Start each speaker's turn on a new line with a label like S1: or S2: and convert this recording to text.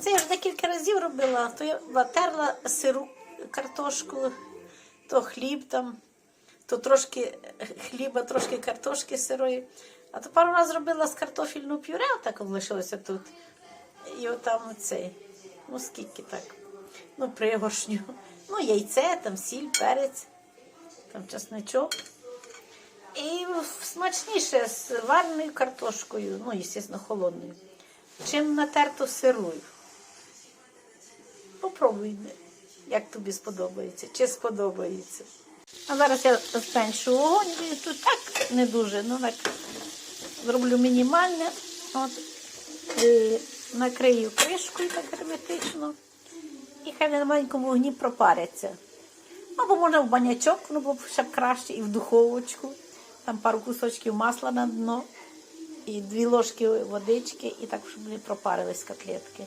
S1: Це я вже декілька разів робила. То я терла сиру картошку, то хліб там, то трошки хліба, трошки картошки сирої. А то пару разів робила з картофільну пюре, так лишилося тут. І отам цей. Ну скільки так? Ну, пригоршню. Ну, яйце, там сіль, перець, там чесничок. І смачніше з вареною картошкою, ну, звісно, холодною, чим натерто сирою. Попробуй, як тобі сподобається, чи сподобається. А зараз я зменшу вогонь, і тут так не дуже, ну так зроблю мінімальне. От, е, накрию кришкою так герметично. І хай на маленькому вогні пропаряться. Або можна в банячок, ну бо ще б краще, і в духовочку. Там пару кусочків масла на дно, і дві ложки водички, і так, щоб вони пропарились котлетки.